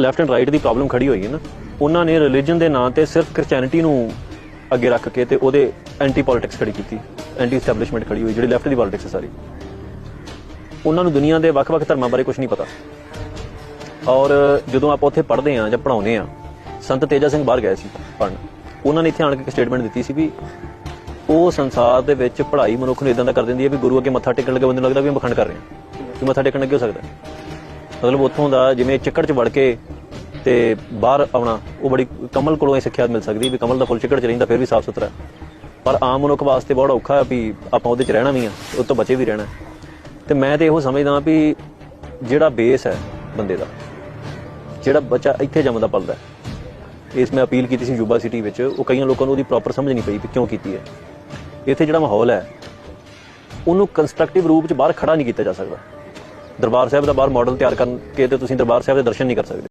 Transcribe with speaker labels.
Speaker 1: Left and right ਦੀ problem ਖੜੀ ਹੋਈ ਹੈ ਨਾ, ਉਹਨਾਂ ਨੇ ਰਿਲੀਜੀਅਨ ਦੇ ਨਾਂ ਤੇ ਸਿਰਫ ਕ੍ਰਿਸਚੀਅਨਿਟੀ ਨੂੰ ਅੱਗੇ ਰੱਖ ਕੇ ਤੇ ਉਹਦੇ ਐਂਟੀ ਪੋਲਿਟਿਕਸ ਖੜੀ ਕੀਤੀ ਐਂਟੀ ਐਸਟੈਬਲਿਸ਼ਮੈਂਟ ਖੜੀ ਹੋਈ, ਜਿਹੜੀ ਲੈਫਟ ਦੀ ਪੋਲਿਟਿਕਸ ਹੈ ਸਾਰੀ। ਉਹਨਾਂ ਨੂੰ ਦੁਨੀਆ ਦੇ ਵੱਖ-ਵੱਖ ਧਰਮਾਂ ਬਾਰੇ ਕੁਝ ਨਹੀਂ ਪਤਾ। ਔਰ ਜਦੋਂ ਆਪਾਂ ਉੱਥੇ ਪੜ੍ਹਦੇ ਆ ਜਾਂ ਪੜਾਉਂਦੇ ਆ ਸੰਤ ਤੇਜਾ ਸਿੰਘ ਬਾਹਰ ਗਏ ਸੀ ਪੜ੍ਹਨ। ਉਹਨਾਂ ਨੇ ਇੱਥੇ ਆਣ ਕੇ ਇੱਕ ਸਟੇਟਮੈਂਟ ਦਿੱਤੀ ਸੀ ਵੀ ਉਹ ਸੰਸਾਰ ਦੇ ਵਿੱਚ ਪੜ੍ਹਾਈ ਮਨੁੱਖ ਨੂੰ ਇਦਾਂ ਦਾ ਕਰ ਦਿੰਦੀ ਹੈ ਵੀ ਗੁਰੂ ਅੱਗੇ ਮੱਥਾ ਟੇਕਣ ਲੱਗੇ ਬੰਦੇ ਨੂੰ ਲੱਗਦਾ ਵੀ ਮੈਂ ਬਖੰਡ ਕਰ ਰਿਹਾ। ਕਿ ਮੱਥਾ ਟੇਕਣ ਲੱਗੇ ਹੋ ਸਕਦਾ। ਮਤਲਬ ਉੱਥੋਂ ਦਾ ਜਿਵੇਂ ਚਿੱਕੜ 'ਚ ਵੜ ਕੇ ਤੇ ਬਾਹਰ ਆਉਣਾ, ਉਹ ਬੜੀ ਕਮਲ ਕੋਲੋਂ ਇਹ ਸਿੱਖਿਆ ਮਿਲ ਸਕਦੀ ਵੀ ਕਮਲ ਦਾ ਫੁੱਲ ਚਿੱਕੜ 'ਚ ਰਹਿੰਦਾ, ਫਿਰ ਵੀ ਸਾਫ਼ ਸੁਥਰਾ ਪਰ ਆਮ ਮਨੁੱਖ ਵਾਸਤੇ ਬਹੁਤ ਔਖਾ ਹੈ ਵੀ ਆਪਾਂ ਉਹਦੇ 'ਚ ਰਹਿਣਾ ਵੀ ਆ, ਉਹ ਤੋਂ ਬਚੇ ਵੀ ਰਹਿਣਾ ਹੈ। ਤੇ ਮੈਂ ਤੇ ਇਹੋ ਸਮਝਦਾ ਵੀ ਜਿਹੜਾ ਬੇਸ ਹੈ ਬੰਦੇ ਦਾ, ਜਿਹੜਾ ਬੱਚਾ ਇੱਥੇ ਜੰਮਦਾ ਪਲਦਾ ਇਸ ਮੈਂ ਅਪੀਲ ਕੀਤੀ ਸੀ ਯੂਬਾ ਸਿਟੀ ਵਿੱਚ, ਉਹ ਕਈਆਂ ਲੋਕਾਂ ਨੂੰ ਉਹਦੀ ਪ੍ਰੋਪਰ ਸਮਝ ਨਹੀਂ ਪਈ ਵੀ ਕਿਉਂ ਕੀਤੀ ਹੈ। ਇੱਥੇ ਜਿਹੜਾ ਮਾਹੌਲ ਹੈ, ਉਹਨੂੰ ਕੰਸਟਰਕਟਿਵ ਰੂਪ 'ਚ ਬਾਹਰ ਖੜਾ ਨਹੀਂ ਕੀਤਾ ਜਾ ਸਕਦਾ। ਦਰਬਾਰ ਸਾਹਿਬ ਦਾ ਬਾਹਰ ਮਾਡਲ ਤਿਆਰ ਕਰਨ ਕੇ ਤੇ ਤੁਸੀਂ ਦਰਬਾਰ ਸਾਹਿਬ ਦੇ ਦਰਸ਼ਨ ਨਹੀਂ ਕਰ ਸਕਦੇ।